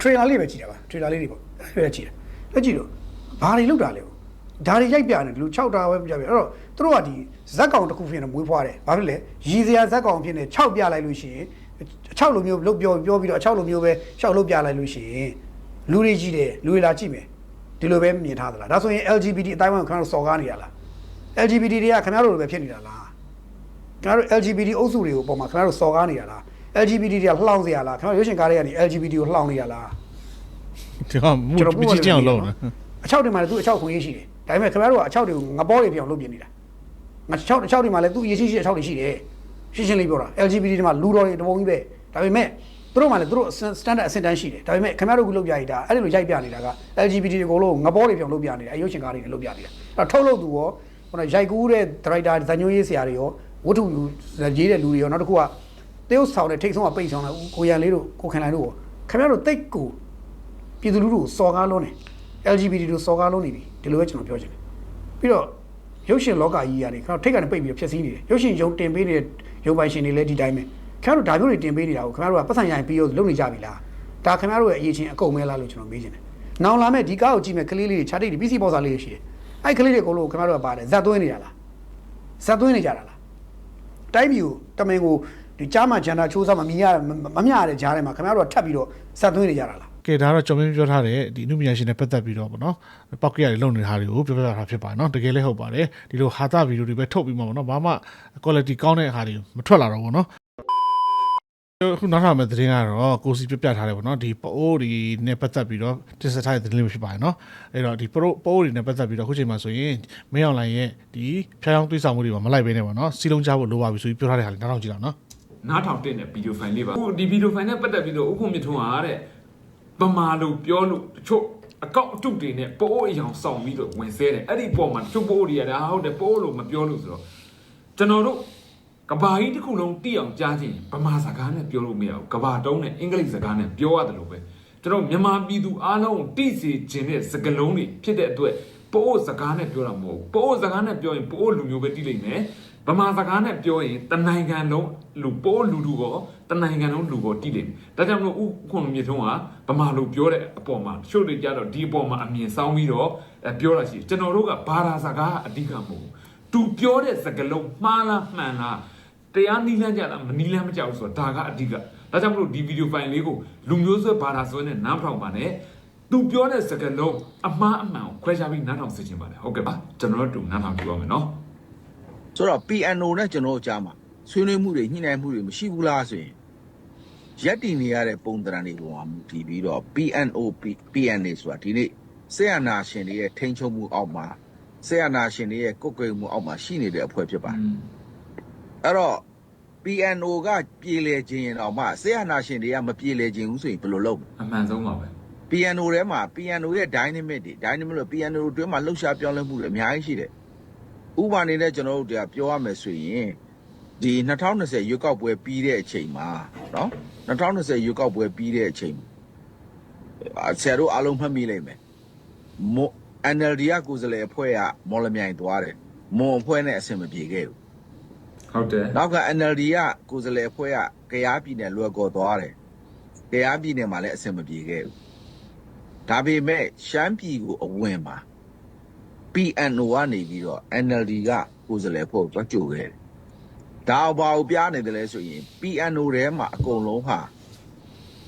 trailer လေးပဲကြည့်တာပါ trailer လေးတွေပေါ့အဲ့ဒါကြည့်တယ်လက်ကြည့်တော့ဘာတွေလောက်တာလဲဒါတွေရိုက်ပြတယ်ဒီလို6တာပဲပြပြအဲ့တော့သူတို့ကဒီဇက်ကောင်တစ်ခုဖြစ်နေမွေးဖွားတယ်ဘာဖြစ်လဲရည်စရာဇက်ကောင်ဖြစ်နေ6ပြလိုက်လို့ရှိရင်6လိုမျိုးလုတ်ပြောပြောပြီးတော့6လိုမျိုးပဲ6လုတ်ပြလိုက်လို့ရှိရင်လူတွေကြည့်တယ်လူတွေလာကြည့်မယ် ဒီလိုပဲမြင်ထားသလားဒါဆိုရင် LGBT အတိုင်းအဝန်ခင်ဗျားတို့စော်ကားနေရလား LGBT တွေကခင်ဗျားတို့လိုပဲဖြစ်နေတာလားခင်ဗျားတို့ LGBT အုပ်စုတွေကိုပုံမှာခင်ဗျားတို့စော်ကားနေရလား LGBT တွေကလှောင်စရာလားခင်ဗျားရွှေရှင်ကားတွေကနေ LGBT ကိုလှောင်နေရလားဒီကမူကြီးကြောင်လုံးအချောက်တွေမှာလည်းသူအချောက်ခွင့်ရရှိတယ်ဒါပေမဲ့ခင်ဗျားတို့ကအချောက်တွေကိုငပေါတွေပြောင်းလုပ်ပြနေတာငါချောက်ချောက်တွေမှာလည်းသူရရှိရှိအချောက်တွေရှိတယ်ရှင်းရှင်းလေးပြောတာ LGBT တွေမှာလူတော်တွေတပုံကြီးပဲဒါပေမဲ့ သူတို့မှလည်းသူတို့ standard အဆင့်တန်းရှိတယ်ဒါပေမဲ့ခင်ဗျားတို့ကလုပ်ပြရတာအဲ့ဒီလိုရိုက်ပြနေတာက LGBT တွေကိုလို့ငပေါတွေပြောင်းလုပ်ပြနေတာအရုပ်ရှင်ကားတွေနဲ့လုပ်ပြနေတာအဲ့ထုတ်လို့သူရောဟိုရိုက်ကူးတဲ့ director ဇာညိုးရေးဆရာတွေရောဝတ္ထုရေးတဲ့လူတွေရောနောက်တစ်ခုကတေးဥဆောင်တဲ့ထိတ်ဆုံးကပိတ်ဆောင်တဲ့ကိုရန်လေးတို့ကိုခင်လိုင်တို့ရောခင်ဗျားတို့တိတ်ကိုပြည်သူလူထုကိုစော်ကားလုံးနေ LGBT တို့စော်ကားလုံးနေပြီဒီလိုပဲကျွန်တော်ပြောချင်တယ်ပြီးတော့ရုပ်ရှင်လောကကြီးရတယ်ခင်ဗျားထိတ်ကနေပိတ်ပြီးတော့ဖြည့်ဆည်းနေတယ်ရုပ်ရှင်ရုံတင်ပေးနေတဲ့ရုပ်ပိုင်ရှင်တွေလည်းဒီတိုင်းပဲ ခင်ဗျားတို့ဒါမျိုးတွေတင်ပေးနေတာကိုခင်ဗျားတို့ကပတ်စံရိုင်ပြီးတော့လုပ်နေကြပြီလားဒါခင်ဗျားတို့ရဲ့အရေးချင်းအကုန်မဲလားလို့ကျွန်တော်မေးချင်တယ်နောင်လာမဲ့ဒီကားကိုကြည့်မဲ့ကလေးလေးတွေခြားတိတ်တွေ PC ပေါ်စားလေးတွေရှိတယ်အဲ့ကလေးတွေအကုန်လုံးခင်ဗျားတို့ကပါတယ်ဇက်သွင်းနေကြလားဇက်သွင်းနေကြတာလားတိုင်းပြည်ကိုတမင်ကိုဒီကြားမှာဂျန်ဒါချိုးစားမမြင်ရမမြရတဲ့ဂျားထဲမှာခင်ဗျားတို့ကထပ်ပြီးတော့ဇက်သွင်းနေကြတာလားကဲဒါတော့ကျွန်တော်ပြောထားတယ်ဒီအမှုမြညာရှင်နဲ့ပတ်သက်ပြီးတော့ဗောနော်ပောက်ကရတွေလုံနေတာတွေကိုပြောပြတာဖြစ်ပါတယ်နော်တကယ်လည်းဟုတ်ပါတယ်ဒီလိုဟာတာဗီဒီယိုတွေပဲထုတ်ပြီးမှဗောနော်ဘာမှ quality ကောင်းတဲ့ဟာတွေမထွက်လာတော့ဘူးနော် ခုနောက်ထပ်မဲ့သတင်းကတော့ကိုစီပြပြထားတယ်ဗောနော်ဒီပိုးဒီနဲ့ပတ်သက်ပြီးတော့တင်ဆက်ထားတဲ့သတင်းလေးဖြစ်ပါတယ်နော်အဲ့တော့ဒီပိုးပိုးတွေနဲ့ပတ်သက်ပြီးတော့ခုချိန်မှာဆိုရင်မင်းအောင်လိုင်ရဲ့ဒီဖျားယောင်းသွေးဆောင်မှုတွေမှာမလိုက်ဘဲနဲ့ဗောနော်စီလုံးချဖို့လိုပါပြီဆိုပြီးပြောထားတဲ့ဟာလေးနောက်တော့ကြည့်တော့နော်နားထောင်တင်တဲ့ဗီဒီယိုဖိုင်လေးပါအခုဒီဗီဒီယိုဖိုင်နဲ့ပတ်သက်ပြီးတော့ဥက္ကုမြင့်ထွန်းဟာတဲ့ပမာလို့ပြောလို့တချို့အကောက်အတုတွေနဲ့ပိုးအယောင်ဆောင်ပြီးတော့ဝင်ဆဲတယ်အဲ့ဒီပုံမှာတချို့ပိုးတွေရတယ်ဟာဟုတ်တယ်ပိုးလို့မပြောလို့ဆိုတော့ကျွန်တော်တို့ ကဘာကြီးတစ်ခုလုံးတိအောင်ကြားခြင်းဗမာစကားနဲ့ပြောလို့မရဘူးကဘာတုံးနဲ့အင်္ဂလိပ်စကားနဲ့ပြောရတယ်လို့ပဲကျွန်တော်မြန်မာပြည်သူအားလုံးကိုတိစေခြင်းတဲ့စကားလုံးတွေဖြစ်တဲ့အတွက်ပိုးစကားနဲ့ပြောတာမဟုတ်ဘူးပိုးစကားနဲ့ပြောရင်ပိုးလူမျိုးပဲတိလိမ့်မယ်ဗမာစကားနဲ့ပြောရင်တနိုင်ငံလုံးလူပိုးလူလူကောတနိုင်ငံလုံးလူကောတိတယ်။ဒါကြောင့်မလို့ဥခွန်မြေထုံးကဗမာလူပြောတဲ့အပေါ်မှာချို့တွေကြတော့ဒီအပေါ်မှာအမြင်ဆောင်ပြီးတော့အဲပြောတာရှိတယ်ကျွန်တော်တို့ကဘာသာစကားအဓိကမဟုတ်ဘူး။ तू ပြောတဲ့စကားလုံးမှားလားမှန်လား တရားနီးလန်းကြလားမနီးလန်းမကြောက်ဘူးဆိုတော့ဒါကအဓိက။ဒါကြောင့်မလို့ဒီဗီဒီယိုဖိုင်လေးကိုလူမျိုးဆွဲဘာသာဆွဲနဲ့နားထောင်ပါနဲ့။ तू ပြောတဲ့စကားလုံးအမှားအမှန်ကိုခွဲခြားပြီးနားထောင်စေချင်ပါတယ်။ဟုတ်ကဲ့ပါကျွန်တော်တို့တူနားထောင်ကြည့်ပါမယ်နော်။ဆိုတော့ PNO နဲ့ကျွန်တော်တို့ကြားမှာဆွေးနွေးမှုတွေညှိနှိုင်းမှုတွေမရှိဘူးလားဆိုရင်ရက်တည်နေရတဲ့ပုံသဏ္ဍာန်တွေပေါ်မှာမူတည်ပြီးတော့ PNO PNA ဆိုတာဒီနေ့ဆေယနာရှင်တွေရဲ့ထိန်းချုပ်မှုအောက်မှာဆေယနာရှင်တွေရဲ့ကုတ်ကွယ်မှုအောက်မှာရှိနေတဲ့အဖွဲ့ဖြစ်ပါတယ် အဲ့တော့ PNO ကပြေလည်ခြင်းရင်တော့မှဆေယနာရှင်တွေကမပြေလည်ခြင်းဘူးဆိုရင်ဘယ်လိုလုပ်မလဲအမှန်ဆုံးပါပဲ piano ထဲမှာ piano ရဲ့ dynamic တွေ dynamic လို့ piano အတွင်းမှာလှုပ်ရှားပြောင်းလဲမှုတွေအများကြီးရှိတယ်။ဥပမာအနေနဲ့ကျွန်တော်တို့တရားပြောရမယ်ဆိုရင်ဒီ2020ရွေးကောက်ပွဲပြီးတဲ့အချိန်မှာနော်2020ရွေးကောက်ပွဲပြီးတဲ့အချိန်အာဆရာတို့အားလုံးမှတ်မိလိမ့်မယ်။မော NLD ကကိုယ်စားလှယ်အဖွဲ့ကမော်လမြိုင်သွားတယ်။မွန်အဖွဲ့နဲ့အဆင်မပြေခဲ့ဘူး ဟုတ်တယ်နောက်က NLD ကကိုယ်စားလှယ်အဖွဲ့ကကြားပြည်နယ်လွယ်ကော်သွားတယ်။ကြားပြည်နယ်မှာလည်းအဆင်မပြေခဲ့ဘူး။ဒါပေမဲ့ရှမ်းပြည်ကိုအဝင်မှာ PNO ကနေပြီးတော့ NLD ကကိုယ်စားလှယ်အဖွဲ့ကိုတွက်ကြိုခဲ့တယ်။ဒါဘာကိုပြနေတယ်လဲဆိုရင် PNO ထဲမှာအကုန်လုံးဟာ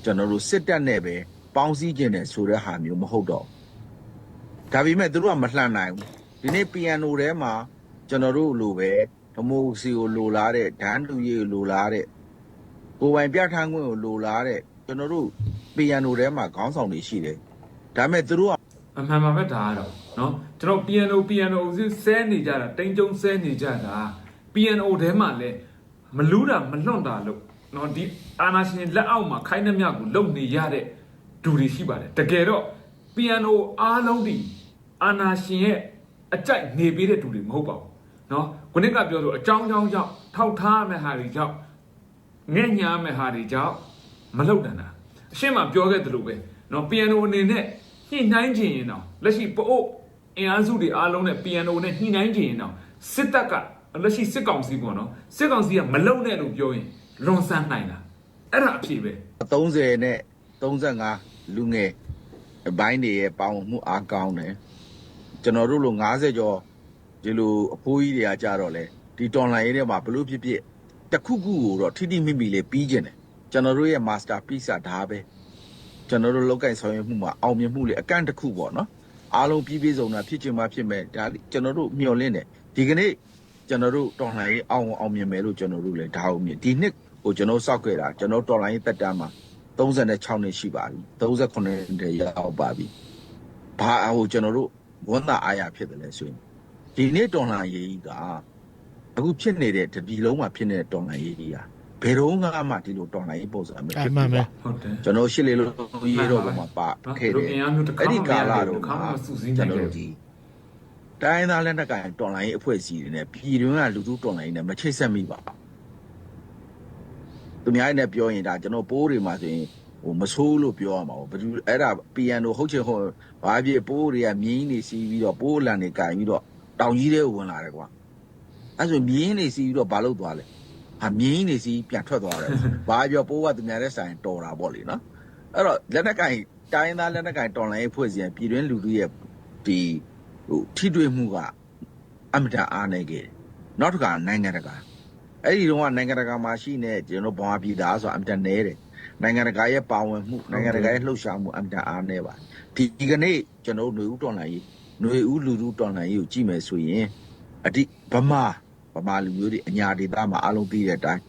ကျွန်တော်တို့စစ်တပ်နဲ့ပဲပေါင်းစည်းခြင်းနဲ့ဆိုတဲ့ဟာမျိုးမဟုတ်တော့ဘူးဒါပေမဲ့သူတို့ကမလှန်နိုင်ဘူးဒီနေ့ piano ထဲမှာကျွန်တော်တို့လိုပဲ ဒမိုစီကိုလိုလားတဲ့ဒန်းတူရီကိုလိုလားတဲ့ကိုယ်ပိုင်ပြဋ္ဌာန်းခွင့်ကိုလိုလားတဲ့ကျွန်တော်တို့ piano ထဲမှာခေါင်းဆောင်တွေရှိတယ်ဒါပေမဲ့သူတို့က အမှန်ပါပဲဒါကတော့เนาะကျွန်တော် piano piano ကိုဆဲနေကြတာတိန်ကြုံဆဲနေကြတာ piano ထဲမှာလဲမလူးတာမလွန့်တာလို့เนาะဒီအာနာရှင်လက်အောက်မှာခိုင်းနှမြကိုလုံနေရတဲ့ဒူတွေရှိပါတယ်တကယ်တော့ piano အားလုံးဒီအာနာရှင်ရဲ့အကြိုက်နေပေးတဲ့ဒူတွေမဟုတ်ပါဘူး နော်ခုနကပြောလို့အကြောင်းကြောင်းကြောင့်ထောက်ထားမဲ့ဟာတွေကြောင့်ငဲ့ညာမဲ့ဟာတွေကြောင့်မလောက်တန်တာအရှင်းမှပြောခဲ့သလိုပဲနော်ပီယန်နိုအနေနဲ့ညှိနှိုင်းခြင်းရင်တော့လက်ရှိပအို့အင်အားစုတွေအားလုံးနဲ့ပီယန်နိုနဲ့ညှိနှိုင်းခြင်းရင်တော့စစ်တပ်ကလက်ရှိစစ်ကောင်စီပေါ့နော်စစ်ကောင်စီကမလုံနဲ့လို့ပြောရင်လွန်ဆန်းနိုင်လားအဲ့ဒါအဖြေပဲ30နဲ့35လူငယ်ဘိုင်းတွေရဲ့ပါဝင်မှုအားကောင်းတယ်ကျွန်တော်တို့လို90ကျော် ဒီလိုအဖိုးကြီးတွေကကြတော့လေဒီတော်လိုင်းရေးထဲမှာဘလို့ဖြစ်ဖြစ်တစ်ခုခုကိုတော့ထိထိမိမိလေးပြီးကျင်တယ်ကျွန်တော်တို့ရဲ့ master piece ကဒါပဲကျွန်တော်တို့လောက်ကင်ဆောင်ရွက်မှုမှာအောင်မြင်မှုလေးအကန့်တစ်ခုပေါ့နော်အားလုံးပြီးပြည့်စုံတာဖြစ်ချင်မှဖြစ်မယ်ဒါကျွန်တော်တို့မျှော်လင့်တယ်ဒီကနေ့ကျွန်တော်တို့တော်လိုင်းရေးအောင်အောင်မြင်မယ်လို့ကျွန်တော်တို့လည်းဒါအောင်မြင်ဒီနှစ်ကိုကျွန်တော်စောက်ခဲ့တာကျွန်တော်တော်လိုင်းရေးတက်တန်းမှာ36နှစ်ရှိပါပြီ38နှစ်ရောက်ပါပြီဘာဟိုကျွန်တော်တို့ဝန်တာအားရဖြစ်တယ်လဲဆိုရင် ဒီနေ့တော်လှန်ရေးကြီးကအခုဖြစ်နေတဲ့တပြည်လုံးမှာဖြစ်နေတဲ့တော်လှန်ရေးကြီးကဘယ်တော့မှဒီလိုတော်လှန်ရေးပုံစံမဖြစ်အဘူးမှန်ပဲဟုတ်တယ်ကျွန်တော်ရှစ်လေးလို့ရေးတော့ဘုံမှာပါခဲ့တယ်အင်အားမျိုးတစ်ခါအဲ့မှဒီမကာရလဘူးတော့တစ်ခါမှမစုစည်းကျွန်နိုင်တော်ခဲ့တို့ဘူးဒီတိုင်းသားလက်နက်ကိုင်တော်လှန်ရေးအဖွဲ့အစည်းတွေနဲ့ပြည်တွင်းကလူထုတော်လှန်ရေးနဲ့မချိတ်ဆက်မိပါဘူးသူများနဲ့ပြောရင်ဒါကျွန်တော်ပိုးတွေမှာဆိုရင်ဟိုမဆိုးလို့ပြောရမှာပေါ့ဘယ်သူအဲ့ဒါ piano ဟုတ်ချင်ဟုတ်ဘာဖြစ်ပိုးတွေကမြင်းနေစီးပြီးတော့ပိုးလန်နေကင်ပြီးတော့ တောင်ကြီးတွေဝင်လာတယ်ကွာအဲ့ဆိုမြင်းနေစီးပြီးတော့ဘာလုပ်သွားလဲဟာမြင်းနေစီးပြန်ထွက်သွားတယ်ဘာပြောပိုးကသူများတဲ့ဆိုင်တော်တာပေါ့လေနော်အဲ့တော့လက်နက်ကင်တိုင်းသားလက်နက်ကင်တော်လှန်ရေးဖွဲ့စည်းရင်ပြည်တွင်းလူထုရဲ့ဒီဟိုထိတွေ့မှုကအမတန်အားနေခဲ့တယ်နောက်တစ်ခါနိုင်ငံတကာအဲ့ဒီတော့ကနိုင်ငံတကာမှာရှိနေကျွန်တော်ဘောင်ပြည်သားဆိုတာအမတန်နေတယ်နိုင်ငံတကာရဲ့ပါဝင်မှုနိုင်ငံတကာရဲ့လှုပ်ရှားမှုအမြဲအားနေပါဒီဒီကနေ့ကျွန်တော်တို့ຫນွေဦးတော်လှန်ရေး ຫນွေဦးလူလူတော်လှန်ရေးကိုကြည့်မယ်ဆိုရင်အတိဗမာဗမာလူမျိုးတွေအညာဒေသမှာအလုံးပြီးတဲ့အတိုင်း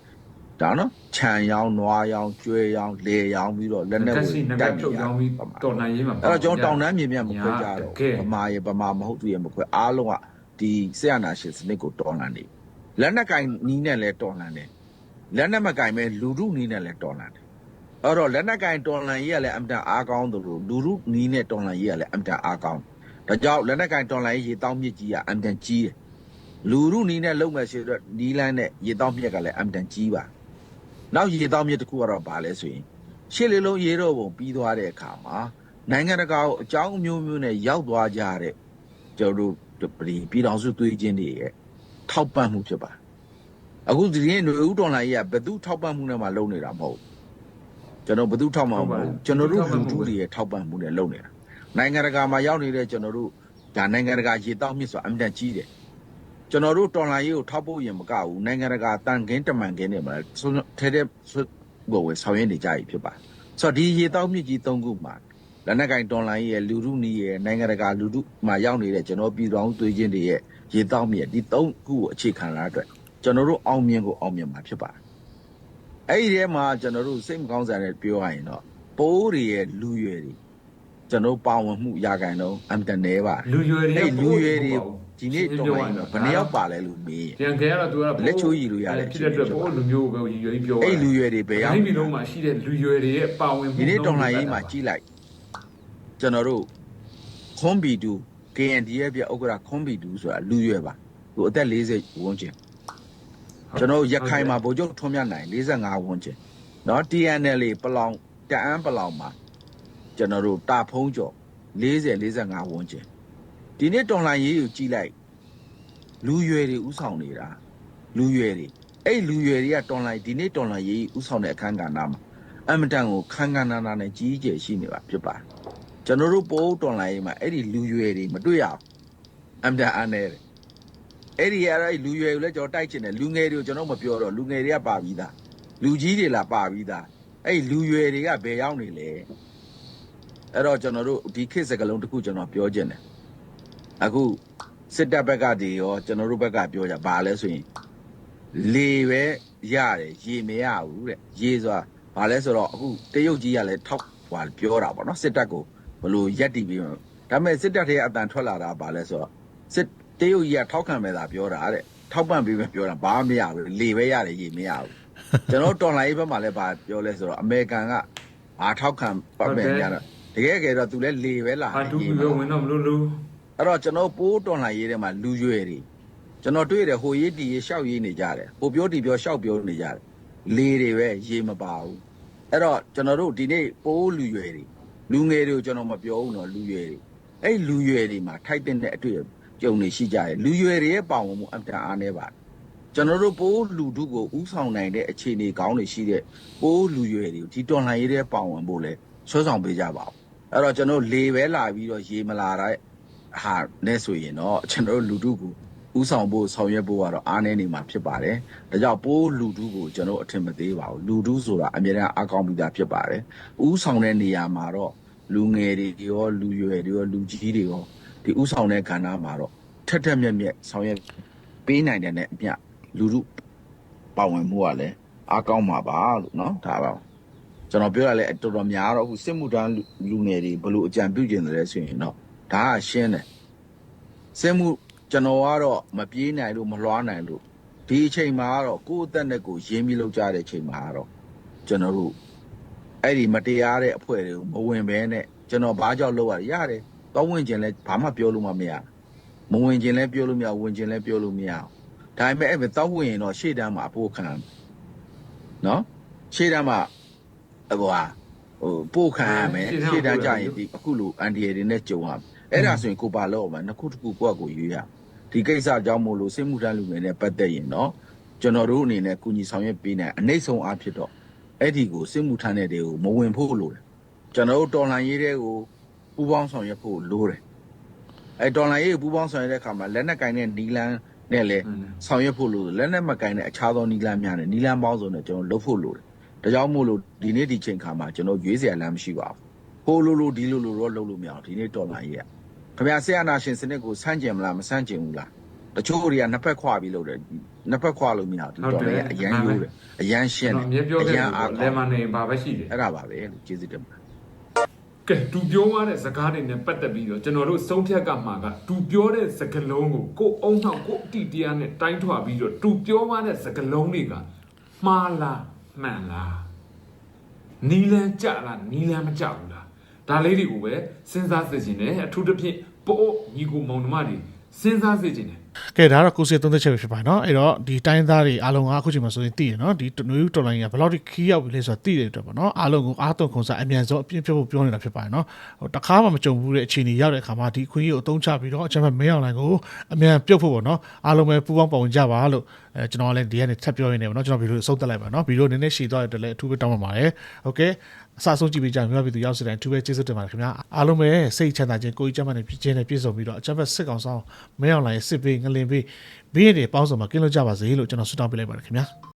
ဒါနော်ခြံရောင်းနွားရောင်းကျွဲရောင်းလေရောင်းပြီးတော့လက်နဲ့တက်ကိုစီနံတိုပါတ်က်ဖြုတ်ကြောင်းပြီးဗမာတော်နိုင်ရေးမှာအဲ့တော့ကျွန်တော်တောင်တန်းမြေမြတ်မခွဲကြတော့ကဲဗမာရေဗမာမဟုတ်သူရေမခွဲအားလုံးကဒီဆက်အနာရှင်စနစ်ကိုတော်လှန်နေလက်နက်ကင်နီးနဲ့လဲတော်လှန်တယ်လက်နက်မကင်မဲ့လူမှုနီးနဲ့လဲတော်လှန်တယ်အဲ့တော့လက်နက်ကင်တော်လှန်ရေးကလည်းအမြဲအားကောင်းသလိုလူမှုနီးနဲ့တော်လှန်ရေးကလည်းအမြဲအားကောင်း ဒါကြောင့်လက်နက်ကင်တော်လှန်ရေးရေတောင်းမြစ်ကြီးကအမြဲကြီးတယ်လူမှုနီးနဲ့လုံမဲ့ဆိုတော့နီးလန်းနဲ့ရေတောင်းမြစ်ကလည်းအမြဲကြီးပါနောက်ရေတောင်းမြစ်တစ်ခုကတော့ဘာလဲဆိုရင်ရှစ်လေးလုံးရေတော့ပုံပြီးသွားတဲ့အခါမှာနိုင်ငံတကာကိုအကြောင်းအမျိုးမျိုးနဲ့ရောက်သွားကြတဲ့ကျွန်တော်တို့ပြည်ပြည်တော်စုသွေးချင်းတွေရဲ့ထောက်ပံ့မှုဖြစ်ပါအခုဒီနေ့ຫນွေဦးတော်လိုင်းကြီးကဘသူထောက်ပံ့မှုနဲ့မှလုပ်နေတာမဟုတ်ကျွန်တော်ဘသူထောက်မှမဟုတ်ကျွန်တော်တို့လူထုတွေရဲ့ထောက်ပံ့မှုနဲ့လုပ်နေတာ နိုင်ငံတကာမှာရောက်နေတဲ့ကျွန်တော်တို့ဒါနိုင်ငံတကာရေတောက်မြစ်ဆိုအမြဲတမ်းကြီးတယ်ကျွန်တော်တို့တော်လိုင်းကြီးကိုထောက်ဖို့ရင်မကဘူးနိုင်ငံတကာတန်ခင်းတမန်ခင်းတွေမှာထဲထဲဘို့ဝယ်ဆောင်ရွက်နေကြပြီဖြစ်ပါတယ်ဆိုတော့ဒီရေတောက်မြစ်ကြီး၃ခုမှာလက်နက်ကင်တွန်လိုင်းရဲ့လူထုနီးရဲ့နိုင်ငံတကာလူထုမှာရောက်နေတဲ့ကျွန်တော်ပြည်တော်သွေးချင်းတွေရဲ့ရေတောက်မြစ်ဒီ၃ခုကိုအခြေခံလာတဲ့အတွက်ကျွန်တော်တို့အောင်မြင်ကိုအောင်မြင်မှာဖြစ်ပါတယ်အဲ့ဒီထဲမှာကျွန်တော်တို့စိတ်မကောင်းစရာနဲ့ပြောရရင်တော့ပိုးတွေရဲ့လူရွယ်တွေ ကျွန်တော်ပါဝင်မှုရာခိုင်တော့အမ်တန်နေပါ လူရွယ်တွေ အဲ့လူရွယ်တွေဒီနေ့တော်လိုင်းဘယ်နှယောက်ပါလဲလို့မေးရင် ပြန်ခဲရတော့သူက လက်ချိုးရည်လို့ရတယ် ဖြစ်တဲ့အတွက်ပို့လူမျိုးကိုပဲရွယ်ကြီးပြော အဲ့လူရွယ်တွေဘယ်ရောက် တိုင်းပြည်လုံးမှာရှိတဲ့လူရွယ်တွေရဲ့ပါဝင်မှု ဒီနေ့တော်လှန်ရေးမှာကြီးလိုက်ကျွန်တော်တို့ခွန်ဘီတူ KNDF ပြဥက္ကရာခွန်ဘီတူဆိုတာလူရွယ်ပါသူအသက်40ဝန်းကျင်ကျွန်တော်တို့ရခိုင်မှာဗိုလ်ချုပ်ထွန်းမြတ်နိုင်45ဝန်းကျင်เนาะ TNL ပလောင်တအန်းပလောင်မှာ ကျွန်တော်တို့တာဖုံးကျော်40 45ဝန်းကျင်ဒီနေ့တော်လှန်ရေးကိုကြီးလိုက်လူရွယ်တွေဥဆောင်နေတာလူရွယ်တွေအဲ့လူရွယ်တွေကတော်လှန်ဒီနေ့တော်လှန်ရေးဥဆောင်တဲ့အခန်းကဏ္ဍမှာအမတန်ကိုခန်းခန်းနာနာနဲ့ကြီးကျယ်ရှိနေပါဖြစ်ပါတယ်ကျွန်တော်တို့ပိုးတွန်လိုင်းမှာအဲ့ဒီလူရွယ်တွေမတွေ့ရအောင်အမတန်အားနေတယ်အဲ့ဒီအဲ့ဒီလူရွယ်ကိုလည်းကျွန်တော်တိုက်ချင်တယ်လူငယ်တွေကိုကျွန်တော်မပြောတော့လူငယ်တွေကပါပြီးသားလူကြီးတွေလာပါပြီးသားအဲ့ဒီလူရွယ်တွေကဘယ်ရောက်နေလဲ အဲ့တော့ကျွန်တော်တို့ဒီခေတ်စကလုံးတစ်ခုကျွန်တော်ပြောချင်တယ်အခုစစ်တပ်ဘက်ကတည်းရောကျွန်တော်တို့ဘက်ကပြောကြဘာလဲဆိုရင်လေပဲရတယ်ရေမရဘူးတဲ့ရေဆိုတာဘာလဲဆိုတော့အခုတရုတ်ကြီးကလည်းထောက်ဟွာပြောတာပေါ့နော်စစ်တပ်ကိုဘယ်လို့ရက်တီပြီးမှဒါပေမဲ့စစ်တပ်ထဲအတန်ထွက်လာတာဘာလဲဆိုတော့စစ်တရုတ်ကြီးကထောက်ခံမဲ့တာပြောတာတဲ့ထောက်ပံ့ပြီးမှပြောတာဘာမှမရဘူးလေပဲရတယ်ရေမရဘူးကျွန်တော်တော်လိုင်းဘက်မှာလည်းဘာပြောလဲဆိုတော့အမေရိကန်ကဘာထောက်ခံပတ်မဲ့ကြတာ တကယ်ကဲတော့သူလည်းလေပဲလာဟာတယ်တူရေပြီးမတော့လာဝင်တော့မလို့လို့အဲ့တော့ကျွန်တော်ပိုးတော်လှန်ရေးထဲမှာလူရွယ်တွေကျွန်တော်တွေ့တယ်ဟိုရေးတီရေးရှောက်ရေးနေကြတယ်ဟိုပြောတီပြောရှောက်ပြောနေကြတယ်လေတွေပဲရေးမပါဘူးအဲ့တော့ကျွန်တော်တို့ဒီနေ့ပိုးလူရွယ်တွေလူငယ်တွေကိုကျွန်တော်မပြောဘူးနော်လူရွယ်တွေအဲ့လူရွယ်တွေမှာထိုက်တဲ့အတွေ့ကြုံနေရှိကြတယ်လူရွယ်တွေရဲ့ပါဝင်မှုအများအားနေပါတယ်ကျွန်တော်တို့ပိုးလူထုကိုဥဆောင်နိုင်တဲ့အခြေအနေကောင်းတွေရှိတဲ့ပိုးလူရွယ်တွေကိုဒီတော်လှန်ရေးထဲပါဝင်ဖို့လဲဆွဲဆောင်ပေးကြပါဦး အဲ့တော့ကျွန်တော်လေပဲလာပြီးတော့ရေမလာတဲ့ ဟာနဲ့ဆိုရင်တော့ကျွန်တော်တို့လူထုကိုဥဆောင်ဖို့ဆောင်ရွက်ဖို့ကတော့အားနည်းနေမှာဖြစ်ပါတယ်။ဒါကြောင့်ပိုးလူထုကိုကျွန်တော်အထင်မသေးပါဘူး။လူထုဆိုတာအများအားအကောင်းပြီးသားဖြစ်ပါတယ်။ဥဆောင်တဲ့နေရာမှာတော့လူငယ်တွေရောလူရွယ်တွေရောလူကြီးတွေရောဒီဥဆောင်တဲ့ကဏ္ဍမှာတော့ထက်ထက်မြက်မြက်ဆောင်ရွက်ပေးနိုင်တယ်နဲ့အမျှလူထုပါဝင်မှုကလည်းအားကောင်းမှာပါလို့เนาะဒါပါ ကျွန်တော်ပြောရလဲတော်တော်များတော့အခုစစ်မှုထမ်းလူလူငယ်တွေဘယ်လိုအကြံပြုကျင်တယ်ဆိုရင်တော့ဒါကရှင်းတယ်စင်မှုကျွန်တော်ကတော့မပြေးနိုင်လို့မလွှားနိုင်လို့ဒီအချိန်မှာကတော့ကိုယ့်အသက်နဲ့ကိုယ်ရင်းပြီးလောက်ကြတဲ့အချိန်မှာကတော့ကျွန်တော်တို့အဲ့ဒီမတရားတဲ့အဖွဲ့တွေကိုမဝင်ဘဲနဲ့ကျွန်တော်ဘာကြောင့်လောက်ရရတယ်တော့ဝင်ခြင်းလဲဘာမှပြောလို့မမရမဝင်ခြင်းလဲပြောလို့မရဝင်ခြင်းလဲပြောလို့မရအောင်ဒါပေမဲ့အဲ့တော့ဝင်ရင်တော့ရှေ့တန်းမှာအဖို့ခံနော်ရှေ့တန်းမှာ ဟိုဟာဟိုပို့ခံရမယ်ရှေ့တန်းကြရင်ဒီအခုလိုအန်ဒီရတွေနဲ့ကြုံရမယ်အဲ့ဒါဆိုရင်ကိုပါလို့အောင်နှစ်ခုတစ်ခုကိုယ့်အကိုရွေးရဒီကိစ္စကြောင့်မို့လို့စစ်မှုထမ်းလူငယ်နဲ့ပတ်သက်ရင်တော့ကျွန်တော်တို့အနေနဲ့ကုညီဆောင်ရွက်ပေးနိုင်အနှိမ့်ဆုံးအားဖြစ်တော့အဲ့ဒီကိုစစ်မှုထမ်းတဲ့တွေကိုမဝင်ဖို့လိုတယ်ကျွန်တော်တို့တော်လှန်ရေးတွေကိုပူးပေါင်းဆောင်ရွက်ဖို့လိုတယ်အဲ့တော်လှန်ရေးကိုပူးပေါင်းဆောင်ရွက်တဲ့အခါမှာလက်နက်ကင်တဲ့နီလန်းနဲ့လည်းဆောင်ရွက်ဖို့လိုတယ်လက်နက်မကင်တဲ့အခြားသောနီလန်းများနဲ့နီလန်းပေါင်းစုံနဲ့ကျွန်တော်လုပ်ဖို့လိုတယ် ဒါကြောင့်မို့လို့ဒီနေ့ဒီချိန်ခါမှာကျွန်တော်ရွေးစရာလမ်းမရှိပါဘူးဟိုလိုလိုဒီလိုလိုတော့လုပ်လို့မရအောင်ဒီနေ့တော်လှန်ရေးကခင်ဗျာဆရာနာရှင်စနစ်ကိုစန့်ကျင်မလားမစန့်ကျင်ဘူးလားတချို့တွေကနှစ်ဖက်ခွာပြီးလုပ်တယ်နှစ်ဖက်ခွာလို့မရဘူးဒီတော်လည်းအရန်ရိုးတယ်အရန်ရှင်းကျွန်တယ်တော်အမြဲပြောခဲ့အရန်အားတယ်ကောလဲင်းမနေဘာပဲရှိတယ်အဲ့ဒါပါပဲလို့ကျေးဇူးတင်ပါတယ်ကဲသူပြောသွားတဲ့စကားတွေနဲ့ပတ်သက်ပြီးတော့ကျွန်တော်တို့ဆုံးဖြတ်ကမှာကသူပြောတဲ့စကားလုံးကိုကိုယ်အုံနောက်ကိုယ်အတိတရားနဲ့တိုင်းထွာပြီးတော့သူပြောသွားတဲ့စကားလုံးတွေကမှားလား မှန်လားနီလန်ကြလားနီလန်မကြဘူးလားဒါလေးတွေကိုပဲစဉ်းစားစေချင်တယ်အထူးသဖြင့်ပို့ညီကိုမောင်နှမတွေစဉ်းစားစေချင်တယ် ကဲဒါကတော့ကိုစီသုံးသက်ချက်ပဲဖြစ်ပါတယ်เนาะအဲ့တော့ဒီတိုင်းသားတွေအားလုံးကအခုချိန်မှာဆိုရင်သိရเนาะဒီနွေဦးတော်လိုင်းကဘယ်လောက်ထိခီးရောက်ပြီလဲဆိုတာသိတဲ့အတွက်ပေါ့เนาะအားလုံးကိုအားသွန်ခွန်စားအမြန်ဆုံးအပြည့်ပြတ်ဖို့ပြောနေတာဖြစ်ပါတယ်เนาะဟိုတခါမှမကြုံဘူးတဲ့အခြေအနေရောက်တဲ့အခါမှာဒီအခွင့်အရေးကိုအသုံးချပြီးတော့အချက်မဲ့မင်းအောင်လိုင်းကိုအမြန်ပြုတ်ဖို့ပေါ့เนาะအားလုံးပဲပူးပေါင်းပါဝင်ကြပါလို့အဲကျွန်တော်ကလည်းဒီကနေထပ်ပြောရင်းနေပေါ့เนาะကျွန်တော်ဗီဒီယိုအဆုံးသက်လိုက်ပါเนาะဗီဒီယိုနည်းနည်းရှည်သွားတဲ့အတွက်လည်းအထူးပဲတောင်းပန်ပါတယ်โอเค အစဆုံးကြည့်ပေးကြမြတ်ပြည်သူရောက်စတဲ့အထူးပဲကျေးဇူးတင်ပါတယ်ခင်ဗျာအားလုံးပဲစိတ်ချမ်းသာခြင်းကိုယ်ကြီးကျမ်းမာနေပြည့်ခြင်းနဲ့ပြည့်စုံပြီးတော့အချက်မဲ့စစ်ကောင်ဆောင်မင်းအောင်လိုင်းစစ်ပေးငလင်ပေးဘေးရည်ပေါင်းစုံမှာကင်းလို့ကြပါစေလို့ကျွန်တော်ဆုတောင်းပေးလိုက်ပါတယ်ခင်ဗျာ